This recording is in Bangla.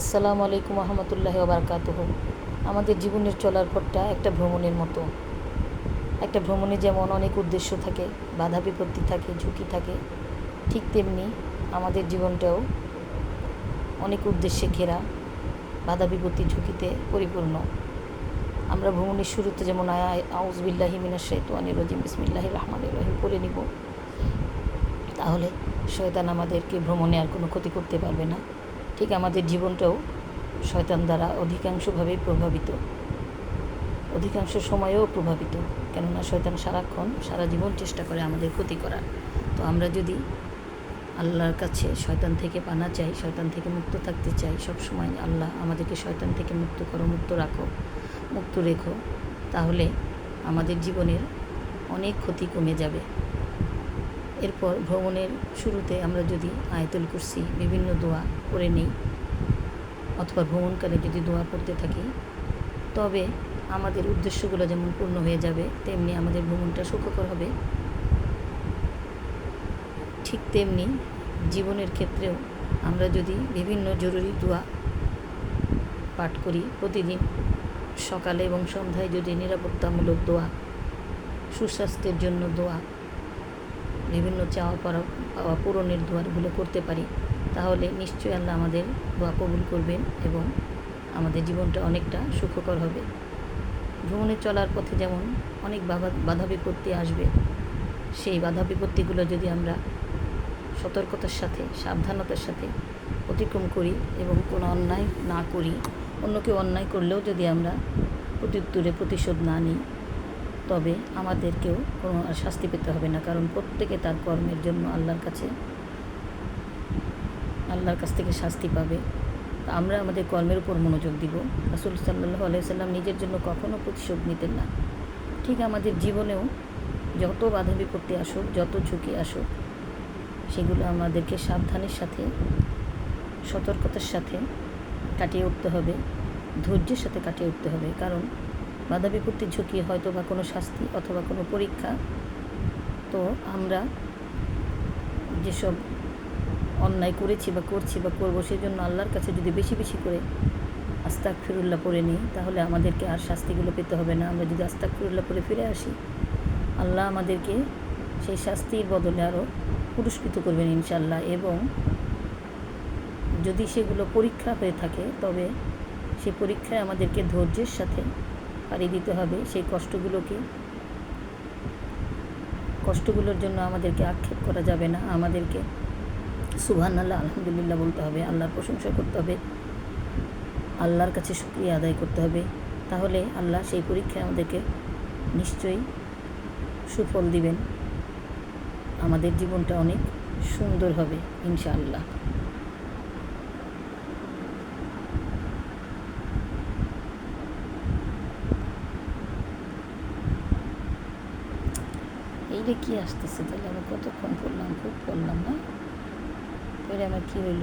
আসসালামু আলাইকুম রহমতুল্লাহ বারকাতুহ আমাদের জীবনের চলার পথটা একটা ভ্রমণের মতো। একটা ভ্রমণে যেমন অনেক উদ্দেশ্য থাকে, বাধা বিপত্তি থাকে, ঝুঁকি থাকে, ঠিক তেমনি আমাদের জীবনটাও অনেক উদ্দেশ্যে ঘেরা, বাধা বিপত্তি, ঝুঁকিতে পরিপূর্ণ। আমরা ভ্রমণের শুরুতে যেমন আয়া আউজবিল্লাহি মিনার শৈতানির রজিম বিসমিল্লাহ রহমান রহিম পড়ে নিব, তাহলে শয়তান আমাদেরকে ভ্রমণে আর কোনো ক্ষতি করতে পারবে না। ঠিক আমাদের জীবনটাও শয়তান দ্বারা অধিকাংশভাবেই প্রভাবিত। অধিকাংশ সময়েও প্রভাবিত, কেননা শয়তান সারাক্ষণ সারা জীবন চেষ্টা করে আমাদের ক্ষতি করার। তো আমরা যদি আল্লাহর কাছে শয়তান থেকে পানা চাই, শয়তান থেকে মুক্ত থাকতে চাই, সব সময় আল্লাহ আমাদেরকে শয়তান থেকে মুক্ত করো, মুক্ত রাখো, মুক্ত রেখো, তাহলে আমাদের জীবনের অনেক ক্ষতি কমে যাবে। এরপর ভ্রমণের শুরুতে আমরা যদি আয়তুল কুরসি বিভিন্ন দোয়া করে নিই, অথবা ভ্রমণকালে যদি দোয়া করতে থাকি, তবে আমাদের উদ্দেশ্যগুলো যেমন পূর্ণ হয়ে যাবে, তেমনি আমাদের ভ্রমণটা সুখকর হবে। ঠিক তেমনি জীবনের ক্ষেত্রেও আমরা যদি বিভিন্ন জরুরি দোয়া পাঠ করি প্রতিদিন, সকালে এবং সন্ধ্যায় যদি নিরাপত্তামূলক দোয়া, সুস্বাস্থ্যের জন্য দোয়া বিভিন্ন চাওয়া পাওয়া পূরণের দোয়ারগুলো করতে পারি, তাহলে নিশ্চয়ই আল্লাহ আমাদের দোয়া কবুল করবেন এবং আমাদের জীবনটা অনেকটা সুখকর হবে। ভ্রমণে চলার পথে যেমন অনেক বাধা বাধা বিপত্তি আসবে, সেই বাধা বিপত্তিগুলো যদি আমরা সতর্কতার সাথে, সাবধানতার সাথে অতিক্রম করি এবং কোনো অন্যায় না করি অন্য কেউ অন্যায় করলেও যদি আমরা প্রত্যুত্তরে প্রতিশোধ না নিই তবে আমাদেরকেও কোনো শাস্তি পেতে হবে না, কারণ প্রত্যেকে তার কর্মের জন্য আল্লাহর কাছে, আল্লাহর কাছ থেকে শাস্তি পাবে। আমরা আমাদের কর্মের উপর মনোযোগ দিব। রাসুল সাল্লাহ আলাইসাল্লাম নিজের জন্য কখনও প্রতিশোধ নিতেন না। ঠিক আমাদের জীবনেও যত বাধা বিপত্তি আসুক, যত ঝুঁকি আসুক, সেগুলো আমাদেরকে সাবধানের সাথে, সতর্কতার সাথে কাটিয়ে উঠতে হবে, ধৈর্যের সাথে কাটিয়ে উঠতে হবে। কারণ বাধা বিপত্তির ঝুঁকি হয়তো বা কোনো শাস্তি অথবা কোনো পরীক্ষা। তো আমরা যেসব অন্যায় করেছি বা করছি বা করব সেই জন্য আল্লাহর কাছে যদি বেশি বেশি করে আস্তাক ফিরুল্লাহ পড়ে নিই, তাহলে আমাদেরকে আর শাস্তিগুলো পেতে হবে না। আমরা যদি আস্তাক ফিরুল্লাহ পরে ফিরে আসি, আল্লাহ আমাদেরকে সেই শাস্তির বদলে আরও পুরস্কৃত করবেন ইনশাল্লাহ এবং যদি সেগুলো পরীক্ষা হয়ে থাকে, তবে সেই পরীক্ষায় আমাদেরকে ধৈর্যের সাথে পাড়ি দিতে হবে সেই কষ্টগুলোকে। কষ্টগুলোর জন্য আমাদেরকে আক্ষেপ করা যাবে না, আমাদেরকে সুবহান আল্লাহ আলহামদুলিল্লাহ বলতে হবে, আল্লাহর প্রশংসা করতে হবে, আল্লাহর কাছে শুক্রিয়া আদায় করতে হবে। তাহলে আল্লাহ সেই পরীক্ষায় আমাদেরকে নিশ্চয়ই সুফল দিবেন। আমাদের জীবনটা অনেক সুন্দর হবে, ইনশাআল্লাহ। এইটা কি আসতেছে? তাহলে আমি কতক্ষণ পড়লাম? খুব পড়লাম না। পরে আমার কী হইল?